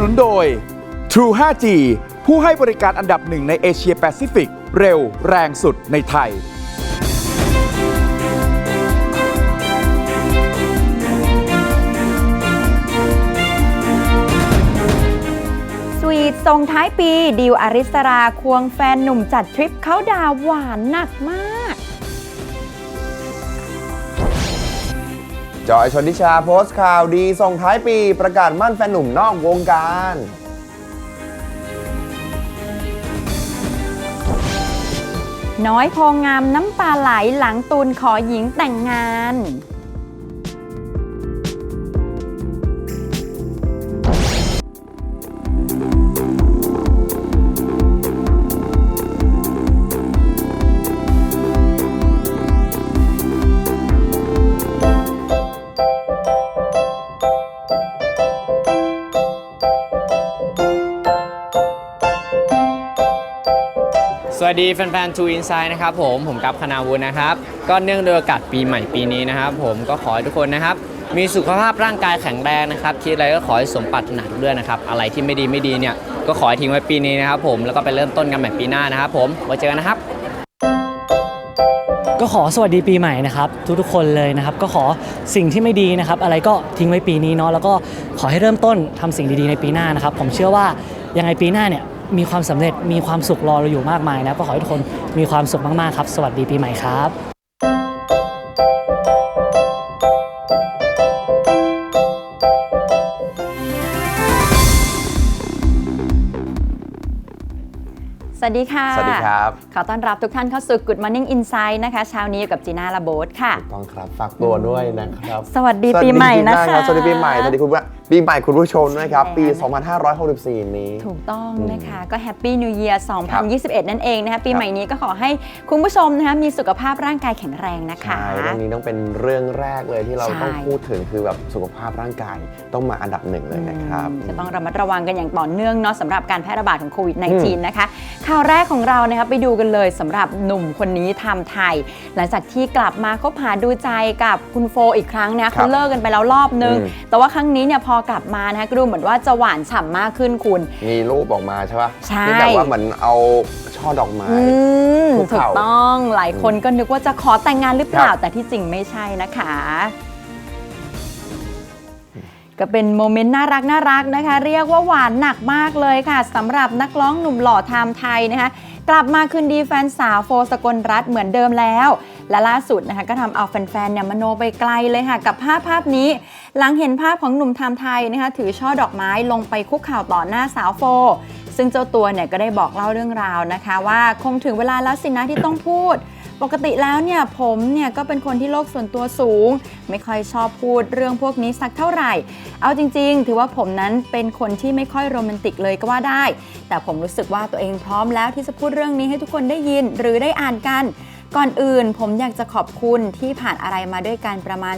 นุนโดย True 5G ผู้ให้บริการอันดับหนึ่งในเอเชียแปซิฟิก เร็วแรงสุดในไทย สวีทส่งท้ายปี ดิวอาริสราควงแฟนหนุ่มจัดทริปเขาดาวหวานหนักมาก จอยชนทิชาโพสต์ข่าวดีส่งท้ายปีประกาศมั่นแฟนหนุ่มนอกวงการ น้อยโพงามน้ำตาไหลหลังตูนขอหญิงแต่งงาน ดีแฟนๆ True Insight นะครับผมผมกับคณาวุฒินะครับ ก็เนื่องโดยโอกาสปีใหม่ปีนี้นะครับ ผมก็ขอให้ทุกคนนะครับ มีสุขภาพร่างกายแข็งแรงนะครับ คิดอะไรก็ขอให้สมปรารถนาทุกเรื่องนะครับ อะไรที่ไม่ดีไม่ดีเนี่ย ก็ขอให้ทิ้งไว้ปีนี้นะครับผมแล้วก็ไปเริ่มต้นกันใหม่ปีหน้านะครับผมไว้เจอกันนะครับ ก็ขอสวัสดีปีใหม่นะครับ ทุกๆคนเลยนะครับ ก็ขอสิ่งที่ไม่ดีนะครับ อะไรก็ทิ้งไว้ปีนี้เนาะแล้วก็ขอให้เริ่มต้นทำสิ่งดีๆในปีหน้านะครับ ผมเชื่อว่ายังไงปีหน้าเนี่ย มีความสำเร็จมีความสุขรอเราอยู่มากมายนะก็ขอให้ทุกคนมีความสุขมากๆครับ สวัสดีปีใหม่ครับ วัสดีค่ะ สวัสดีครับ ขอต้อนรับทุกท่านเข้าสู่ Good Morning Insight นะคะเช้านี้อยู่กับจีน่าลาโบสค่ะถูกต้องครับ ฝากตัวด้วยนะครับ สวัสดีปีใหม่นะคะสวัสดีรับสวัสดีปีใหม่ สวัสดีคุณผู้ปีใหม่คุณผู้ชมด้วยครับใช่ปีแล้ว2564 นี้ ถูกต้องนะคะก็แฮปปี้นิว e ย r 2021 นั่นเองนะคะปีใหม่นี้ก็ขอให้คุณผู้ชมนะคะมีสุขภาพร่างกายแข็งแรงนะคะใช่เรื่องนี้ต้องเป็นเรื่องแรกเลยที่เราใช่ต้องพูดถึงคือแบบสุขภาพร่างกายต้องมาอันดับหนึ่งเลยนะครับอืมจะต้องระมัดระวังกันอย่างต่อเนื่องเนาะสำหรับการแพร่ระบาดของโควิด -19 นะคะข่าวแรกของเรานะคะไปดูกันเลยสำหรับหนุ่มคนนี้ทำไทย หลังจากที่กลับมาคบหาดูใจกับคุณโฟอีกครั้งนะเขาเลิกกันไปแล้วรอบนึงอืมแต่ว่าครั้งนี้เนี่ยพอกลับมานะคะก็ดูเหมือนว่าจะหวานฉ่ำมากขึ้นคุณ มีรูปออกมาใช่ปะใช่ที่แบบว่าเหมือนเอาช่อดอกไม้อืมคุกถูกเข่าต้องหลายคนก็นึกว่าจะขอแต่งงานหรือเปล่าครับแต่ที่จริงไม่ใช่นะคะ ก็เป็นโมเมนต์น่ารักน่ารักนะคะ เรียกว่าหวานหนักมากเลยค่ะสำหรับนักร้องหนุ่มหล่อไทม์ไทยนะคะ กลับมาคืนดีแฟนสาวโฟสกลรัฐเหมือนเดิมแล้ว และล่าสุดนะคะก็ทำเอาแฟนๆเนี่ยมโนไปไกลเลยค่ะ กับภาพภาพนี้ หลังเห็นภาพของหนุ่มไทม์ไทยนะคะ ถือช่อดอกไม้ลงไปคุกเข่าต่อหน้าสาวโฟ ซึ่งเจ้าตัวเนี่ยก็ได้บอกเล่าเรื่องราวนะคะ ว่าคงถึงเวลาแล้วสินะที่ต้องพูด ปกติแล้วเนี่ยผมเนี่ยก็เป็นคนที่โลกส่วนตัวสูง ไม่ค่อยชอบพูดเรื่องพวกนี้สักเท่าไหร่ เอาจริง ๆ ถือว่าผมนั้นเป็นคนที่ไม่ค่อยโรแมนติกเลยก็ว่าได้ แต่ผมรู้สึกว่าตัวเองพร้อมแล้วที่จะพูดเรื่องนี้ให้ทุกคนได้ยินหรือได้อ่านกัน ก่อนอื่นผมอยากจะขอบคุณที่ผ่านอะไรมาด้วยกันประมาณ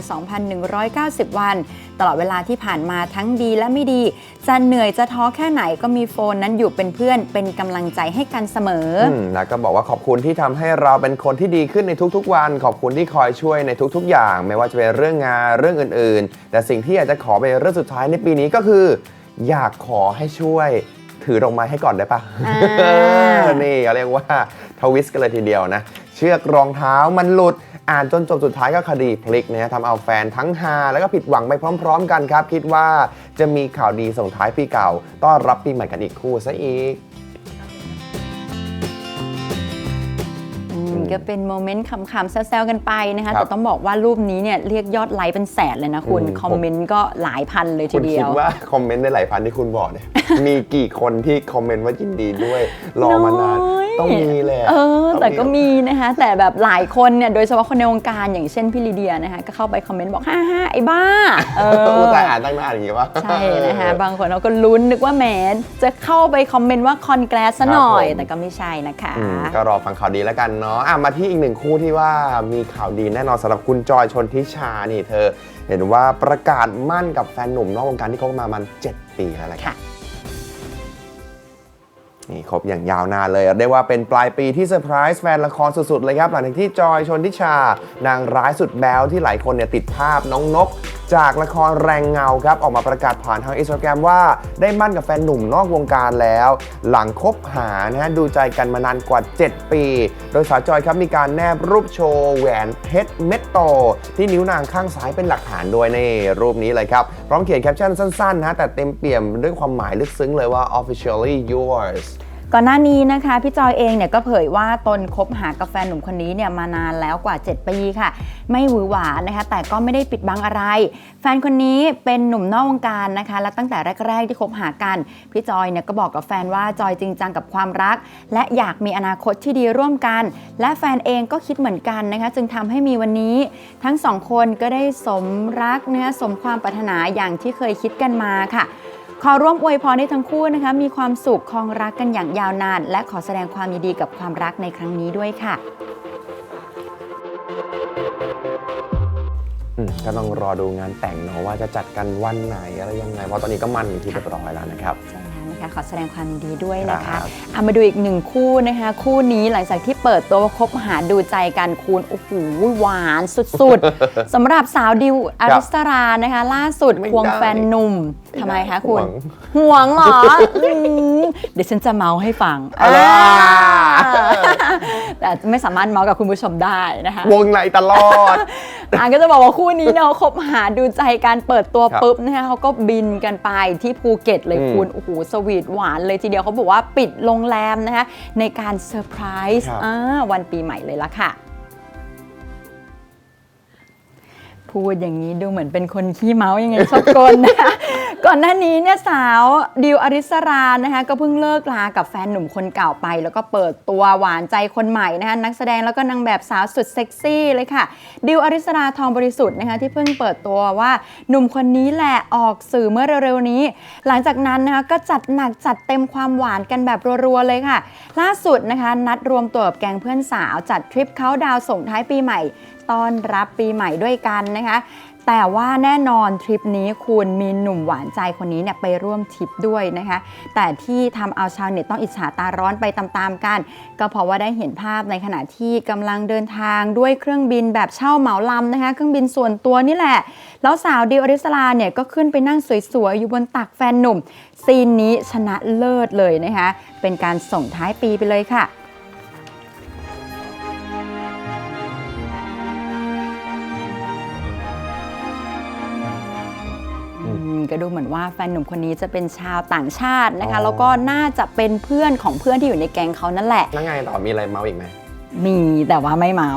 2,190 วัน ตลอดเวลาที่ผ่านมาทั้งดีและไม่ดี จะเหนื่อยจะท้อแค่ไหนก็มีโฟนนั้นอยู่เป็นเพื่อนเป็นกำลังใจให้กันเสมออืมแล้วก็บอกว่าขอบคุณที่ทำให้เราเป็นคนที่ดีขึ้นในทุกๆวัน ขอบคุณที่คอยช่วยในทุกๆ อย่าง ไม่ว่าจะเป็นเรื่องงานเรื่องอื่น ๆ แต่สิ่งที่อยากจะขอเป็นเรื่องสุดท้ายในปีนี้ก็คือ อยากขอให้ช่วยถือดอกไม้ให้ก่อนได้ปะอ่านี่เขาเรียกว่าทวิสต์กันเลยทีเดียวนะเชือกรองเท้ามันหลุด อ่านจนจบสุดท้ายก็คดีพลิกนะฮะทำเอาแฟนทั้งฮาแล้วก็ผิดหวังไปพร้อม ๆ กันครับ คิดว่าจะมีข่าวดีส่งท้ายปีเก่า ต้อนรับปีใหม่กันอีกคู่ซะอีก อืมก็เป็นโมเมนต์ขำๆแซวๆกันไปนะคะครับแต่ต้องบอกว่ารูปนี้เนี่ยเรียกยอดไลค์เป็นแสนเลยนะคุณอืมคอมเมนต์ก็หลายพันเลยทีคุณเดีคิยดวว่าคอมเมนต์ในหลายพันที่คุณบอกเนี่ยมีกี่คนที่คอมเมนต์ว่ายินดีด้วยรอมานานน้อยต้องมีแหละเออองแต่ก็มีนะคะ แต่แบบหลายคนเนี่ยโดยเฉพาะคนในวงการอย่างเช่นพี่ลีเดียนะคะก็เข้าไปคอมเมนต์บอกฮ่าฮ่าไอ้บ้าเอเอออแต่อ่านตั้งนานอย่างงี้วะใช่นะคะบางคนเขาก็ลุ้นนึกว่าแหมจะเข้าไปคอมเมนต์ว่าคอนแกรสซะหน่อยครับผมแต่ก็ไม่ใช่นะคะอืมก็รอฟังข่าวดีแล้วกันเนาะอ่ะมาที่อีกหนึ่งคู่ที่ว่ามีข่าวดีแน่นอนสำหรับคุณจอยชนทิชานี่เธอ เห็นว่าประกาศมั่นกับแฟนหนุ่มนอกวงการที่คบกันมามัน 7 ปีแล้วแหละครับค่ะ นี่ครบอย่างยาวนานเลยเรียกว่าเป็นปลายปีที่เซอร์ไพรส์แฟนละครสุดๆเลยครับ หลังจากที่จอยชนทิชา นางร้ายสุดแบ๊วที่หลายคนเนี่ยติดภาพน้องนก จากละครแรงเงาครับ ออกมาประกาศผ่านทางอินสตาแกรมว่าได้มั่นกับแฟนหนุ่มนอกวงการแล้ว หลังคบหานะฮะดูใจกันมานานกว่า 7 ปี โดยสาวจอยครับมีการแนบรูปโชว์แหวนเพชรเม็ดโต ที่นิ้วนางข้างซ้ายเป็นหลักฐานด้วยในรูปนี้เลยครับ พร้อมเขียนแคปชั่นสั้นๆนะฮะแต่เต็มเปี่ยมด้วยความหมายลึกซึ้งเลยว่า officially yours ก่อนหน้านี้นะคะพี่จอยเองเนี่ยก็เผยว่าตนคบหากับแฟนหนุ่มคนนี้เนี่ยมานานแล้วกว่า 7 ปีค่ะ ไม่หวือหวานะคะ แต่ก็ไม่ได้ปิดบังอะไร แฟนคนนี้เป็นหนุ่มนอกวงการนะคะ และตั้งแต่แรก ๆ ที่คบหากันพี่จอยเนี่ยก็บอกกับแฟนว่าจอยจริงจังกับความรัก และอยากมีอนาคตที่ดีร่วมกัน และแฟนเองก็คิดเหมือนกันนะคะ จึงทำให้มีวันนี้ ทั้งสองคนก็ได้สมรักเนื้อสมความปรารถนาอย่างที่เคยคิดกันมาค่ะ ขอร่วมอวยพรให้ทั้งคู่นะคะ มีความสุขครองรักกันอย่างยาวนาน และขอแสดงความยินดีกับความรักในครั้งนี้ด้วยค่ะ อืมก็ต้องรอดูงานแต่งเนาะว่าจะจัดกันวันไหนอะไรยังไง เพราะตอนนี้ก็มันที่เรียบร้อยแล้วนะครับ ใช่แล้วนะคะขอแสดงความยินดีด้วยนะครัคะบเอามาดูอีกหนึ่งคู่นะคะ คู่นี้หลังจากที่เปิดตัวคบหาดูใจกันคูณโอ้โหหวานสุดๆ สำหรับสาวดิวอริสรานะคะ ล่าสุดไม่ควงได้แฟนหนุ่มไม่ ทำไมได้คะคุณ ห่วงห่วงเหรออืมเดี๋ยวฉันจะเมาให้ฟังเอาล่ะแต่ไม่สามารถเมาส์กับคุณผู้ชมได้นะคะ วงในตลอด อะก็จะบอกว่าคู่นี้เนาะคบหาดูใจการเปิดตัวครับปุ๊บนะคะเขาก็บินกันไปที่ภูเก็ตเลยอืมคุณโอ้โหสวีทหวานเลยทีเดียวเขาบอกว่าปิดโรงแรมนะคะในการเซอร์ไพรส์ครับ อ่าวันปีใหม่เลยละค่ะ พูดอย่างนี้ดูเหมือนเป็นคนขี้เมายังไงชอบกลนะคะ ก่อนหน้านี้เนี่ยสาวดิวอริสรานะคะก็เพิ่งเลิกลากับแฟนหนุ่มคนเก่าไป แล้วก็เปิดตัวหวานใจคนใหม่นะคะนักแสดงแล้วก็นางแบบสาวสุดเซ็กซี่เลยค่ะดิวอริสราทองบริสุทธิ์นะคะที่เพิ่งเปิดตัวว่าหนุ่มคนนี้แหละออกสื่อเมื่อเร็วๆนี้ หลังจากนั้นนะคะก็จัดหนักจัดเต็มความหวานกันแบบรัวๆเลยค่ะ ล่าสุดนะคะนัดรวมตัวกับแก๊งเพื่อนสาวจัดทริปเขาดาวส่งท้ายปีใหม่ต้อนรับปีใหม่ด้วยกันนะคะ แต่ว่าแน่นอนทริปนี้คุณมีหนุ่มหวานใจคนนี้เนี่ยไปร่วมทริปด้วยนะคะ แต่ที่ทำเอาชาวเน็ตต้องอิจฉาตาร้อนไปตามๆกัน ก็เพราะว่าได้เห็นภาพในขณะที่กำลังเดินทางด้วยเครื่องบินแบบเช่าเหมาลำนะคะ เครื่องบินส่วนตัวนี่แหละ แล้วสาวดิวอริสลาเนี่ยก็ขึ้นไปนั่งสวยๆ อยู่บนตักแฟนหนุ่ม ซีนนี้ชนะเลิศเลยนะคะ เป็นการส่งท้ายปีไปเลยค่ะ ก็ดูเหมือนว่าแฟนหนุ่มคนนี้จะเป็นชาวต่างชาตินะคะอ๋อแล้วก็น่าจะเป็นเพื่อนของเพื่อนที่อยู่ในแก๊งเขานั่นแหละ แล้วไงต่อมีอะไรเมาอีกไหมมีแต่ว่าไม่เมา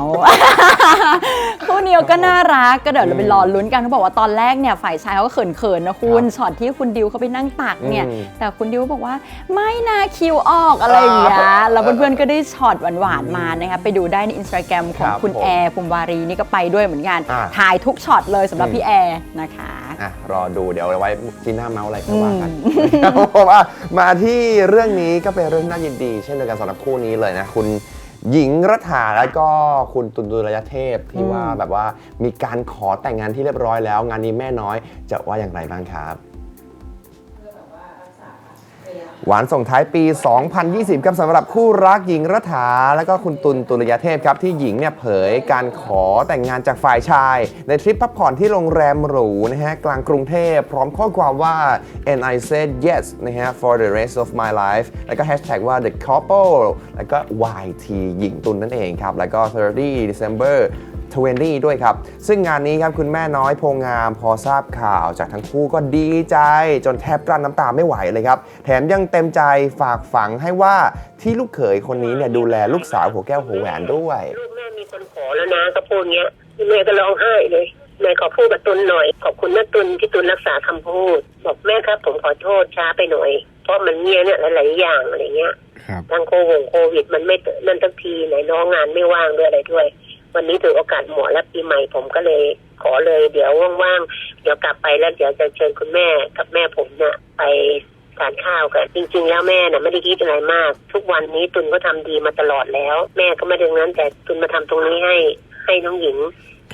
คู่นี้ก็น่ารักก็เดี๋ยวเราไปรอลุ้นกันเขาบอกว่าตอนแรกเนี่ยฝ่ายชายเขาก็เขินๆนะคุณครับช็อตที่คุณดิวเขาไปนั่งตักเนี่ยอืมแต่คุณดิวบอกว่าไม่นาคิวออกอะไรอย่างเงี้ยอ่าแล้วเพื่อนๆก็ได้ช็อตหวานๆมานะคะไปดูได้ในอินสตาแกรมของครับคุณผมแอร์ภูมิวารีนี่ก็ไปด้วยเหมือนกันอ่าถ่ายทุกช็อตเลยสำหรับอืมพี่แอร์นะคะ อะรอดูเดี๋ยวเอาไว้ที่หน้าเมาส์อะไรก็ว่ากันเพราะว่ามาที่เรื่องนี้ก็เป็นเรื่องน่ายินดี เช่นเดียวกันสำหรับคู่นี้เลยนะคุณหญิงรัฐาแล้วก็คุณตุนตุลยเทพที่ว่าแบบว่ามีการขอแต่งงานที่เรียบร้อยแล้ว งานนี้แม่น้อยจะว่าอย่างไรบ้างครับ หวานส่งท้ายปี 2020 ครับสำหรับคู่รักหญิงรัฐา และก็คุณตุลตุลยเทพครับ ที่หญิงเนี่ยเผยการขอแต่งงานจากฝ่ายชาย ในทริปพักผ่อนที่โรงแรมหรูนะฮะกลางกรุงเทพพร้อมข้อความว่า and I said yes นะฮะ for the rest of my life แล้วก็แฮชแท็กว่า the couple แล้วก็ YT หญิงตุลนั่นเองครับ แล้วก็ 30 December 20 ด้วยครับ ซึ่งงานนี้ครับคุณแม่น้อยโพงามพอทราบข่าวจากทั้งคู่ก็ดีใจ จนแทบกลั้นน้ำตาไม่ไหวเลยครับ แถมยังเต็มใจฝากฝังให้ว่าที่ลูกเขยคนนี้เนี่ยดูแลลูกสาวหัวแก้วหัวแหวนด้วย ลูกแม่มีคนขอแล้วนะก็พูดเงี้ยแม่ก็ร้องไห้เลยแม่ขอพูดกับตุนหน่อย ขอบคุณแม่ตุนที่ตุนรักษาคำพูด บอกแม่ครับ ผมขอโทษช้าไปหน่อย เพราะมันเงี้ยเนี่ยหลายๆอย่างอะไรเงี้ยครับทางโควิดโควิดมันไม่นั่นทักทีไหนน้องงานไม่ว่างด้วยอะไรด้วย วันนี้ถือโอกาสเหมาะและปีใหม่ผมก็เลยขอเลย เดี๋ยวว่างๆเดี๋ยวกลับไปแล้วเดี๋ยวจะเชิญคุณแม่กับแม่ผมเนี่ยไปทานข้าวกันจริง ๆ แล้วแม่น่ะไม่ได้คิดอะไรมาก ทุกวันนี้ตุนก็ทำดีมาตลอดแล้ว แม่ก็ไม่ดึงนั้นแต่ตุนมาทำตรงนี้ให้ให้น้องหญิง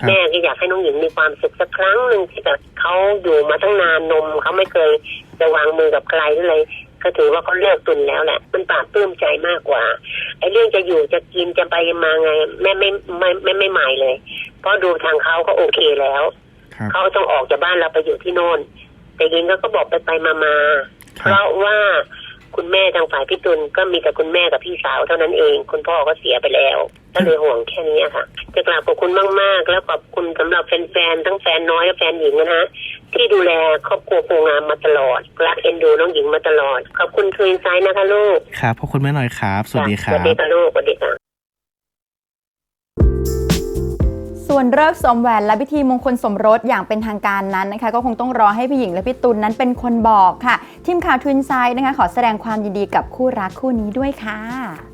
แม่ก็อยากให้น้องหญิงมีความสุขสักครั้งหนึ่งที่แบบเขาอยู่มาตั้งนานนมเขาไม่เคยจะวางมือกับใครหรืออะไรก็ถือว่าเขาเลิกตุนแล้วแหละ มันปลาบปลื้มใจมากกว่าไอ้เรื่องจะอยู่จะกินจะไปมาไงแม่ไม่ไม่ไม่ไม่หมายเลย เพราะดูทางเขาก็โอเคแล้วครับเขาต้องออกจากบ้านเราไปอยู่ที่โน่น แต่ยิงก็ก็บอกไปไปมามาครับเพราะว่าคุณแม่ทางฝ่ายพี่ตุลก็มีแต่คุณแม่กับพี่สาวเท่านั้นเอง คุณพ่อก็เสียไปแล้ว ก็เลยห่วงแค่นี้ค่ะจะกราบขอบคุณมาก ๆ แล้วขอบคุณสำหรับแฟนๆทั้งแฟนน้อยและแฟนหญิงนะฮะที่ดูแลครอบครัวโพงามมาตลอดรักเอ็นดูน้องหญิงมาตลอด ขอบคุณคืนไซน์นะคะลูกครับขอบคุณแม่หน่อยครับ สวัสดีคสรัวัสดีบค่ะลูกสวัสดีค่ะส่วนเลิกษ์สวมแหวนและพิธีมงคลสมรสอย่างเป็นทางการนั้นนะคะ ก็คงต้องรอให้พี่หญิงและพี่ตุลนั้นเป็นคนบอกค่ะ ทีมข่าวทวินไซด์นะคะ ขอแสดงความยินดีกับคู่รักคู่นี้ด้วยค่ะ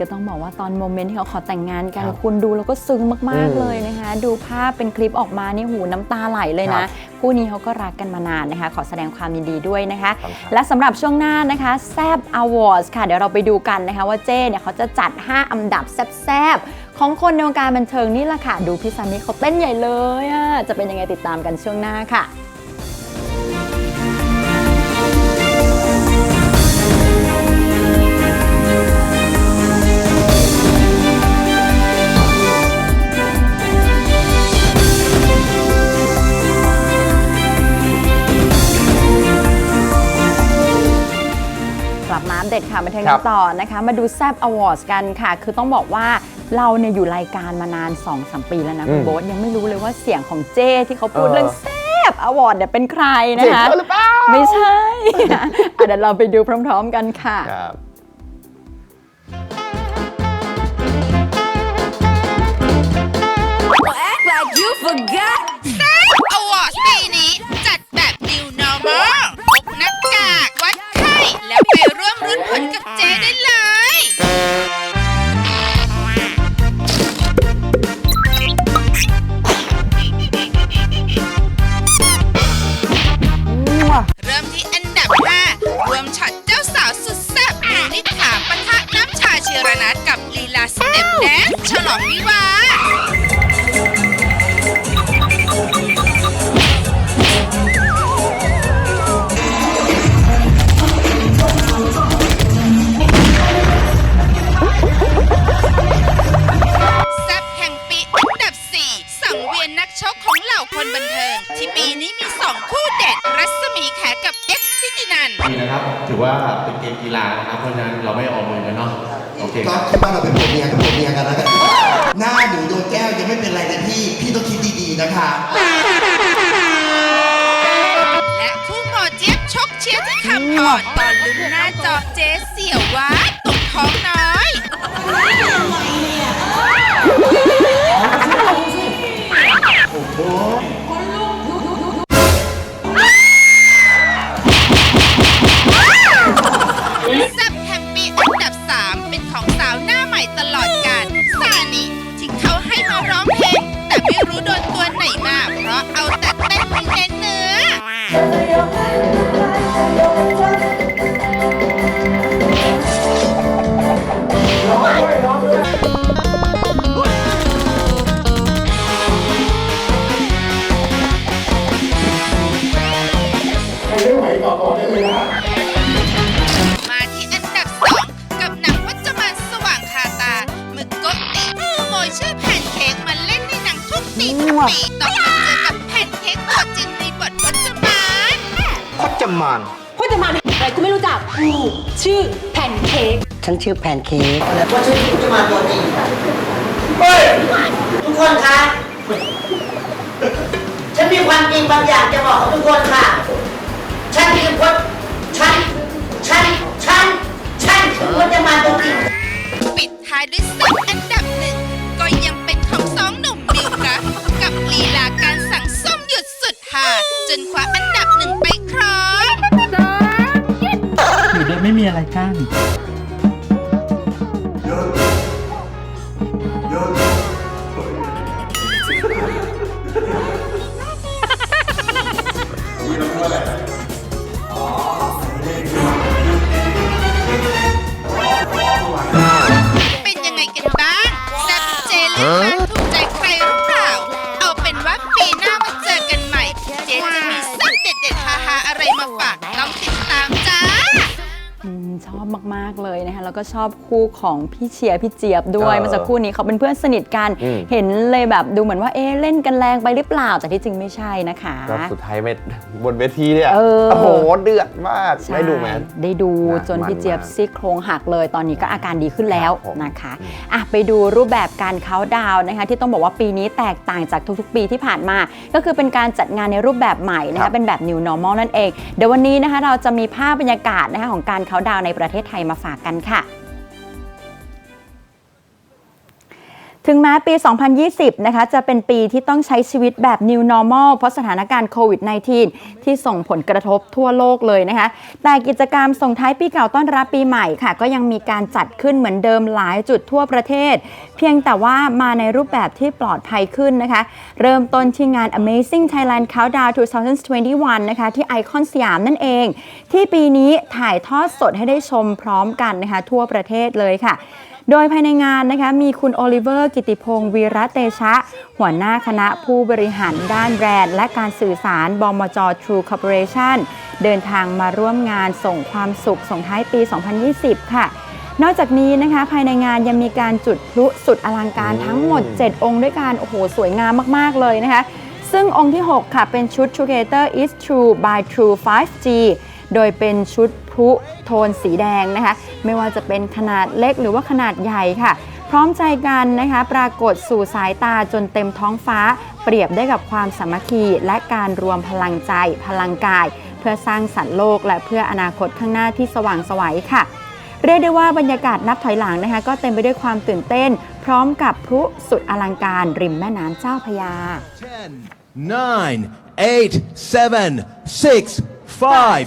ก็ต้องบอกว่าตอนโมเมนต์ที่เขาขอแต่งงานกันครับคุณดูแล้วก็ซึ้งมากอืๆมเลยนะคะ ดูภาพเป็นคลิปออกมานี่หูน้ำตาไหลเลยครันะบคู่นี้เขาก็รักกันมานานนะคะ ขอแสดงความยินดีด้วยนะคะครับ และสำหรับช่วงหน้านะคะแซบ Awards ค่ะ เดี๋ยวเราไปดูกันนะคะ ว่าเจ้เนี่ยเขาจะจัด 5 อันดับแซบๆของคนในวงการบันเทิงนี่แหละค่ะ ดูพี่ซันนี่เขาเต้นใหญ่เลยอะจะเป็นยังไงติดตามกันช่วงหน้าค่ะ เดตข่าวบันเทิงครักับนต่อนะคะ มาดูแซบอวอร์ดกันค่ะ คือต้องบอกว่าเราเนี่ยอยู่รายการมานาน2-3ปีแล้วนะคุณอืมโบ๊ทยังไม่รู้เลยว่าเสียงของเจ้ที่เขาพูดเออเรื่องแซบอวอร์ดเนี่ยเป็นใครนะเจ๋งคะหรือเปล่าไม่ใช่อะเดี๋ยวเราไปดูพร้อม ๆ กันค่ะครับอวอร์ดปีนี้จัดแบบ New Normal แล้วไปร่วมรุ้นผลกับเจได้เลย เริ่มที่อันดับ5รวมช็อตเจ้าสาวสุดแซ่บมิวนิษฐาปะทะน้ำชาเชียรนัทกับลีลาสเต็ปแดนซ์ฉลองวิวาห์ ชื่อแพนเค้กแล้วก็ชื่อที่จะมาตัวจริงทุกคนคะ ฉันมีความจริงบางอย่างจะบอกกับทุกคนค่ะ มาก ๆ เลยนะคะแล้วก็ชอบคู่ของพี่เชียร์พี่เจี๊ยบด้วยเออเมื่อสักครู่นี้เขาเป็นเพื่อนสนิทกัน อืม เห็นเลยแบบดูเหมือนว่าเอ๊ะเล่นกันแรงไปหรือเปล่าแต่ที่จริงไม่ใช่นะคะ ก็สุดท้ายไม่บนเวทีเนี่ยเออ โอ้โหเดือดมากใช่ได้ดูไหม ได้ดูนะจนพี่มันเจี๊ยบมากซี่โครงหักเลย ตอนนี้ก็อาการดีขึ้นแล้วครับผมนะคะอะไปดูรูปแบบการเขาน์ดาวน์นะคะ ที่ต้องบอกว่าปีนี้แตกต่างจากทุกๆ ปีที่ผ่านมา ก็คือเป็นการจัดงานในรูปแบบใหม่นะครัคะบ เป็นแบบ new normal นั่นเอง เดี๋ยววันนี้นะคะเราจะมีภาพบรรยากาศนะคะของการเขาน์ดาวน์ในประเทศไทยมาฝากกันค่ะ ถึงแม้ปี 2020 นะคะ จะเป็นปีที่ต้องใช้ชีวิตแบบ new normal เพราะสถานการณ์โควิด -19 ที่ส่งผลกระทบทั่วโลกเลยนะคะ แต่กิจกรรมส่งท้ายปีเก่าต้อนรับปีใหม่ค่ะ ก็ยังมีการจัดขึ้นเหมือนเดิมหลายจุดทั่วประเทศ เพียงแต่ว่ามาในรูปแบบที่ปลอดภัยขึ้นนะคะ เริ่มต้นที่งาน Amazing Thailand Countdown 2021 นะคะ ที่ไอคอนสยามนั่นเอง ที่ปีนี้ถ่ายทอดสดให้ได้ชมพร้อมกันนะคะ ทั่วประเทศเลยค่ะ โดยภายในงานนะคะมีคุณโอลิเวอร์ กิติพงศ์วีระเตชะ หัวหน้าคณะผู้บริหารด้านแบรนด์ และการสื่อสารบมจ True Corporation เดินทางมาร่วมงานส่งความสุขส่งท้ายปี 2020 ค่ะ นอกจากนี้นะคะภายในงานยังมีการจุดพลุสุดอลังการทั้งหมด 7 องค์ด้วยกันโอ้โห สวยงามมาก ๆ เลยนะคะ ซึ่งองค์ที่ 6 ค่ะ เป็นชุด Together is True by True 5G โดยเป็นชุด พลุโทนสีแดงนะคะ ไม่ว่าจะเป็นขนาดเล็กหรือว่าขนาดใหญ่ค่ะ พร้อมใจกันนะคะ ปรากฏสู่สายตาจนเต็มท้องฟ้า เปรียบได้กับความสามัคคีและการรวมพลังใจ พลังกาย เพื่อสร้างสรรค์โลก และเพื่ออนาคตข้างหน้าที่สว่างไสวัยค่ะเรียกได้ว่าบรรยากาศนับถอยหลังนะคะ ก็เต็มไปด้วยความตื่นเต้น พร้อมกับพลุสุดอลังการริมแม่น้ำเจ้าพยา nine, eight, seven, six, five,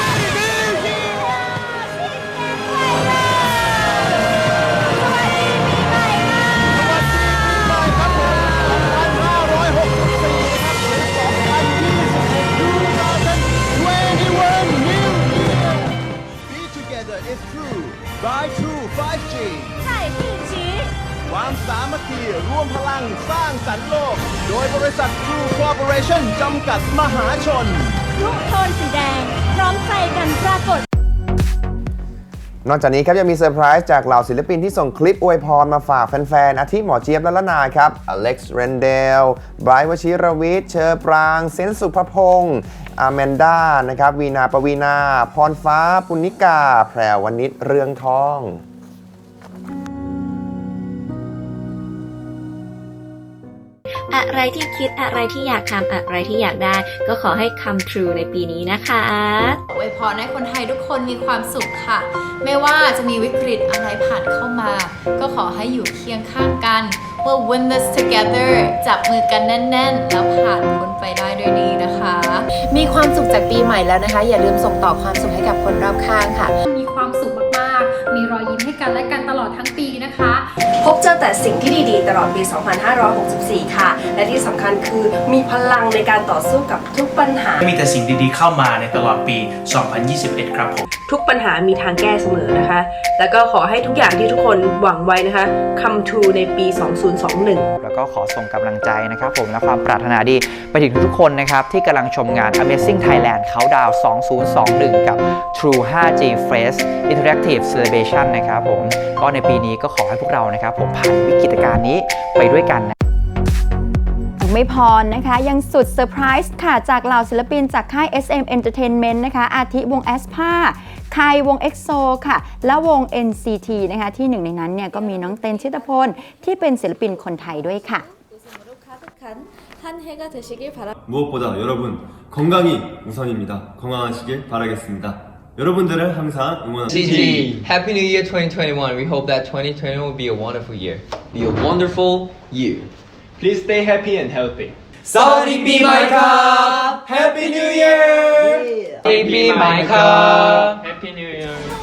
ความสามัคคีร่วมพลังสร้างสรรค์โลก โดยบริษัท True Corporation จำกัดมหาชน ทุกโทนสีแดง พร้อมใจกันปรากฏ นอกจากนี้ครับยังมีเซอร์ไพรส์จากเหล่าศิลปินที่ส่งคลิปอวยพรมาฝากแฟน ๆ อาทิหมอเจี๊ยบและละนาครับ อเล็กซ์เรนเดล ไบรท์วชิรวิทย์ เชอปราง เซนต์สุภพงศ์อาแมนด้า นะครับ วีนาปวีนา พรฟ้า ปุณิกา แพรวนิชเรืองทอง อะไรที่คิดอะไรที่อยากทำอะไรที่อยากได้ ก็ขอให้ come true ในปีนี้นะคะอวยพรให้คนไทยทุกคนมีความสุขค่ะ ไม่ว่าจะมีวิกฤตอะไรผ่านเข้ามา ก็ขอให้อยู่เคียงข้างกัน We'll win this together จับมือกันแน่น ๆ แล้วผ่านพ้นไปได้ด้วยดีนะคะ มีความสุขจากปีใหม่แล้วนะคะ อย่าลืมส่งต่อความสุขให้กับคนรอบข้างค่ะ มีความสุขมากๆ มีรอยยิ้มให้กันและกันตลอดทั้งปีนะคะพบเจอแต่สิ่งที่ดีๆ ตลอดปี 2564 ค่ะ และที่สำคัญคือมีพลังในการต่อสู้กับทุกปัญหา มีแต่สิ่งดีๆเข้ามาในตลอดปี 2021 ครับผม ทุกปัญหามีทางแก้เสมอนะคะ แล้วก็ขอให้ทุกอย่างที่ทุกคนหวังไว้นะคะ come true ในปี 2021 แล้วก็ขอส่งกำลังใจนะครับผมและความปรารถนาดีไปถึงทุกๆคนนะครับที่กำลังชมงาน Amazing Thailand Countdown 2021 กับ True 5G Fresh Interactive Celebration นะครับผม ก็ในปีนี้ก็ขอให้พวกเรานะครับผมผ่านวิกฤตการณ์นี้ไปด้วยกันนะ ไม่พอนะคะ ยังสุดเซอร์ไพรส์ค่ะ จากเหล่าศิลปินจากค่าย SM Entertainment นะคะ อาทิวง a s p a คายวง EXO ค่ะ และวง NCT นะคะ ที่หนึ่งในนั้นเนี่ยก็มีน้องเต้นชิตพล ที่เป็นศิลปินคนไทยด้วยค่ะ 한 해가 되시길 바랍니다. 무엇보다 여러분 건강이 우선입니다. 건강하시길 바라겠습니다. 여러분들을 항상 응원합니다. GG. Happy New Year 2021. We hope that 2021 will be a wonderful year. Be a wonderful year. Please stay happy and healthy. Sorry, be my car. Happy New Year. Happy my car. Happy New Year.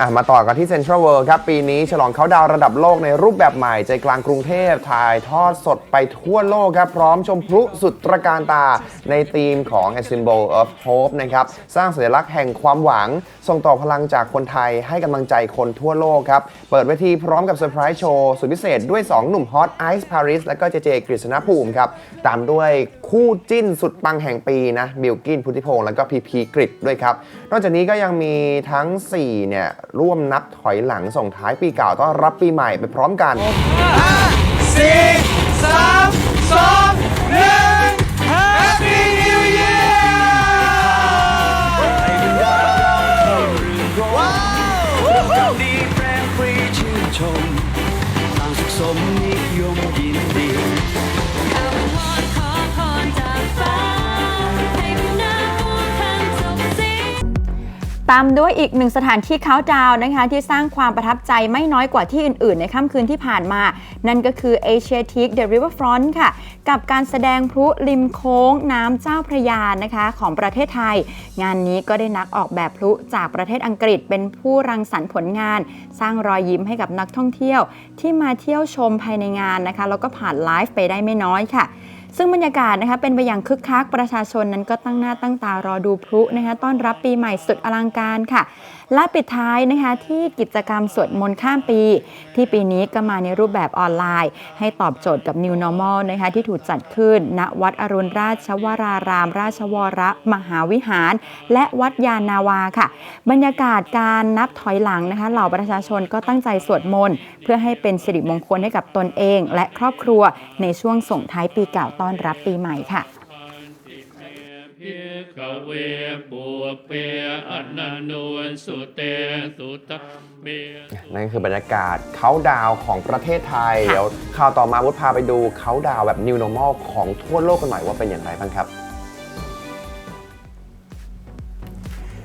อะมาต่อกันที่เซ็นทรัลเวิลด์ครับ ปีนี้ฉลองเขาดาวระดับโลกในรูปแบบใหม่ ใจกลางกรุงเทพถ่ายทอดสดไปทั่วโลกครับ พร้อมชมพลุสุดตระการตาในธีมของ A Symbol of Hope นะครับ สร้างสัญลักษณ์แห่งความหวัง ส่งต่อพลังจากคนไทยให้กำลังใจคนทั่วโลกครับ เปิดเวทีพร้อมกับเซอร์ไพรส์โชว์สุดพิเศษด้วย 2 หนุ่มฮอตไอซ์พาริสและก็เจเจกฤษณภูมิครับตามด้วยคู่จิ้นสุดปังแห่งปีนะบิลกินพุทธิพงศ์แล้วก็พีพีกริดด้วยครับนอกจากนี้ก็ยังมีทั้ง4เนี่ยร่วมนับถอยหลังส่งท้ายปีเก่าต้อนรับปีใหม่ไปพร้อมกัน 5 4 3 2 ตามด้วยอีกหนึ่งสถานที่เขาดาวน์นะคะที่สร้างความประทับใจไม่น้อยกว่าที่อื่นๆ ในค่ำคืนที่ผ่านมา นั่นก็คือ Asiatic The Riverfront ค่ะ กับการแสดงพลุริมโค้งน้ำเจ้าพระยานะคะ ของประเทศไทย งานนี้ก็ได้นักออกแบบพลุจากประเทศอังกฤษ เป็นผู้รังสรรค์ผลงาน สร้างรอยยิ้มให้กับนักท่องเที่ยว ที่มาเที่ยวชมภายในงานนะคะแล้วก็ผ่านไลฟ์ไปได้ไม่น้อยค่ะ ซึ่งบรรยากาศนะคะเป็นไปอย่างคึกคักประชาชนนั้นก็ตั้งหน้าตั้งตารอดูพลุนะคะต้อนรับปีใหม่สุดอลังการค่ะ และปิดท้ายนะคะที่กิจกรรมสวดมนต์ข้ามปี ที่ปีนี้ก็มาในรูปแบบออนไลน์ ให้ตอบโจทย์กับ New Normal นะคะที่ถูกจัดขึ้น ณวัดอรุณราชวราราม ราชวรมหาวิหาร และวัดยานาวาค่ะ บรรยากาศการนับถอยหลังนะคะเหล่าประชาชนก็ตั้งใจสวดมนต์เพื่อให้เป็นสิริมงคลให้กับตนเอง และครอบครัวในช่วงส่งท้ายปีเก่าต้อนรับปีใหม่ค่ะ พิกเวปุเปอนันโนสุเตสุตเมนั่นคือบรรยากาศเขาดาวน์ของประเทศไทย เดี๋ยวข่าวต่อมาวุฒพาไปดูเขาดาวน์แบบ New Normal ของทั่วโลกกันหน่อยว่าเป็นอย่างไรบ้างครับ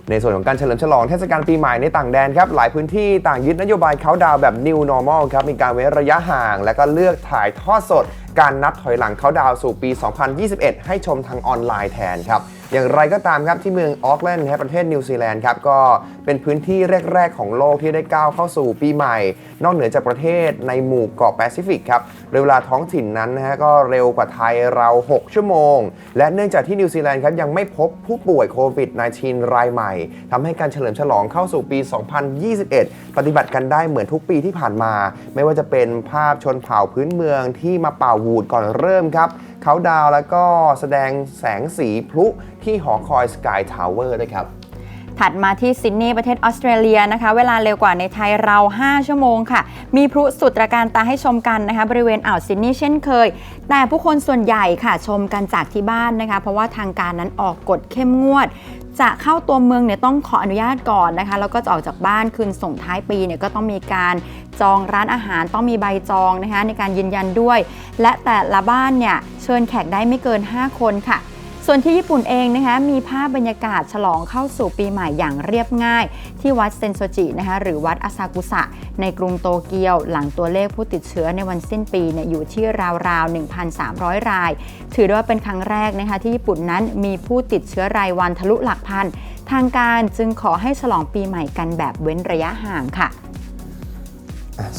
ในส่วนของการเฉลิมฉลองเทศกาลปีใหม่ในต่างแดนครับ หลายพื้นที่ต่างยึดนโยบายเขาดาวน์แบบ New Normal ครับ มีการเว้นระยะห่าง และก็เลือกถ่ายทอดสด การนับถอยหลังเขาดาวสู่ปี 2021 ให้ชมทางออนไลน์แทนครับอย่างไรก็ตามครับที่เมืองออกแลนด์นประเทศนิวซีแลนด์ครับก็เป็นพื้นที่แรก ๆ ของโลกที่ได้ก้าวเข้าสู่ปีใหม่ นอกเหนือจากประเทศในหมู่เกาะแปซิฟิกครับโดยเวลาท้องถิ่นนั้นนะฮะก็เร็วกว่าไทยเรา 6 ชั่วโมง และเนื่องจากที่นิวซีแลนด์ครับยังไม่พบผู้ป่วยโควิด -19 รายใหม่ทำให้การเฉลิมฉลองเข้าสู่ปี 2021 ปฏิบัติกันได้เหมือนทุกปีที่ผ่านมา ไม่ว่าจะเป็นภาพชนเผ่าพื้นเมืองที่มาเป่าวูดก่อนเริ่มครับเขาดาวแล้วก็แสดงแสงสีพลุที่หอคอยสกายทาวเวอร์ด้วยครับ ถัดมาที่ซิดนีย์ประเทศออสเตรเลียนะคะ เวลาเร็วกว่าในไทยเรา 5 ชั่วโมงค่ะ มีพลุสุดตระการตาให้ชมกันนะคะ บริเวณอ่าวซิดนีย์เช่นเคย แต่ผู้คนส่วนใหญ่ค่ะชมกันจากที่บ้านนะคะ เพราะว่าทางการนั้นออกกฎเข้มงวดจะเข้าตัวเมืองเนี่ยต้องขออนุญาตก่อนนะคะแล้วก็จะออกจากบ้านคืนส่งท้ายปีเนี่ยก็ต้องมีการจองร้านอาหารต้องมีใบจองนะคะในการยืนยันด้วย และแต่ละบ้านเนี่ยเชิญแขกได้ไม่เกิน 5 คนค่ะ ส่วนที่ญี่ปุ่นเองนะคะมีภาพบรรยากาศฉลองเข้าสู่ปีใหม่อย่างเรียบง่าย ที่วัดเซนโซจินะคะหรือวัดอาซากุสะ ในกรุงโตเกียว หลังตัวเลขผู้ติดเชื้อในวันสิ้นปีเนี่ยอยู่ที่ราวๆ 1,300 ราย ถือได้ว่าเป็นครั้งแรกนะคะที่ญี่ปุ่นนั้นมีผู้ติดเชื้อรายวันทะลุหลักพันทางการจึงขอให้ฉลองปีใหม่กันแบบเว้นระยะห่างค่ะอะ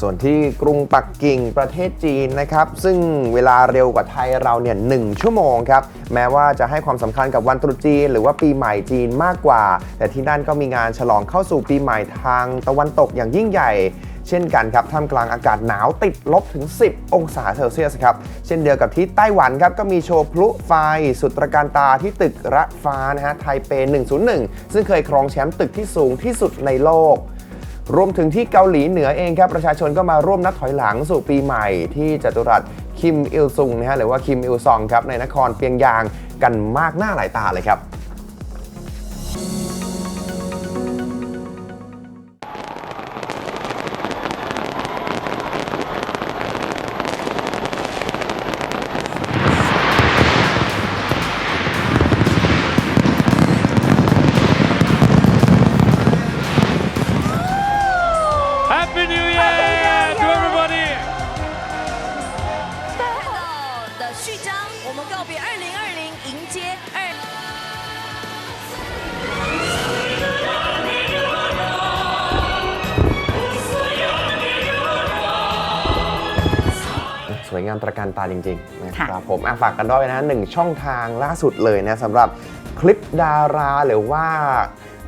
ส่วนที่กรุงปักกิ่งประเทศจีนนะครับ ซึ่งเวลาเร็วกว่าไทยเราเนี่ยหชั่วโมงครับ แม้ว่าจะให้ความสำคัญกับวันตรุษจีน หรือว่าปีใหม่จีนมากกว่า แต่ที่นั่นก็มีงานฉลองเข้าสู่ปีใหม่ทางตะวันตกอย่างยิ่งใหญ่เช่นกันครับท่ามกลางอากาศหนาวติดลบถึง 10 องศาเซลเซียสครับ เช่นเดียวกับที่ไต้หวันครับ ก็มีโชว์พลุไฟสุดตระการตาที่ตึกระฟ้านะฮะไทเป 101 ซึ่งเคยครองแชมป์ตึกที่สูงที่สุดในโลก รวมถึงที่เกาหลีเหนือเองครับประชาชนก็มาร่วมนับถอยหลังสู่ปีใหม่ที่จตุรัสคิมอิลซุงนะฮะหรือว่าคิมอิลซองครับในนครเปียงยางกันมากหน้าหลายตาเลยครับ จริงๆนะครับผมอะฝากกันด้วยนะหนึ่งช่องทางล่าสุดเลยนะสำหรับคลิปดาราหรือว่า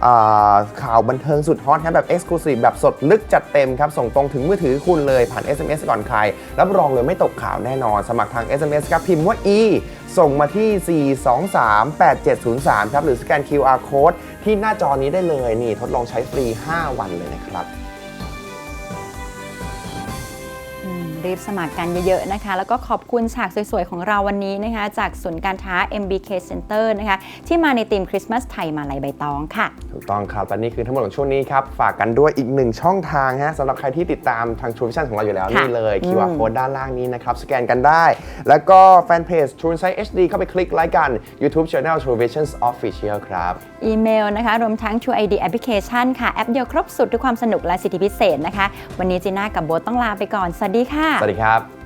อ่าข่าวบันเทิงสุดฮอตนะแบบ Exclusive แบบสดลึกจัดเต็มครับ ส่งตรงถึงมือถือคุณเลยผ่าน SMS ก่อนใคร รับรองเลยไม่ตกข่าวแน่นอน สมัครทาง SMS ครับ พิมพ์ว่า e ส่งมาที่ 4238703 ครับ หรือสแกน QR code ที่หน้าจอนี้ได้เลยนี่ทดลองใช้ฟรี 5 วันเลยนะครับ รีบสมัครกันเยอะๆนะคะ แล้วก็ขอบคุณฉากสวยๆ ของเราวันนี้นะคะ จากศูนย์การค้า MBK Center นะคะ ที่มาในธีมคริสต์มาสไทยมาลัยใบตองค่ะ ถูกต้องครับและนี่คือทั้งหมดของช่วงนี้ครับ ฝากกันด้วยอีกหนึ่งช่องทางฮะสำหรับใครที่ติดตามทาง True Vision ของเราอยู่แล้วค่ะนี่เลยอืม QR code ด้านล่างนี้นะครับ สแกนกันได้ แล้วก็แฟนเพจ True Insight HD เข้าไปคลิกไลค์กัน YouTube Channel True Visions Official ครับ อีเมลนะคะ รวมทั้ง True ID Application ค่ะ แอปเดียวครบสุดทุกความสนุกและสิทธิพิเศษนะคะ วันนี้จีน่ากับโบทต้องลาไปก่อน สวัสดีค่ะสวัสดีครับ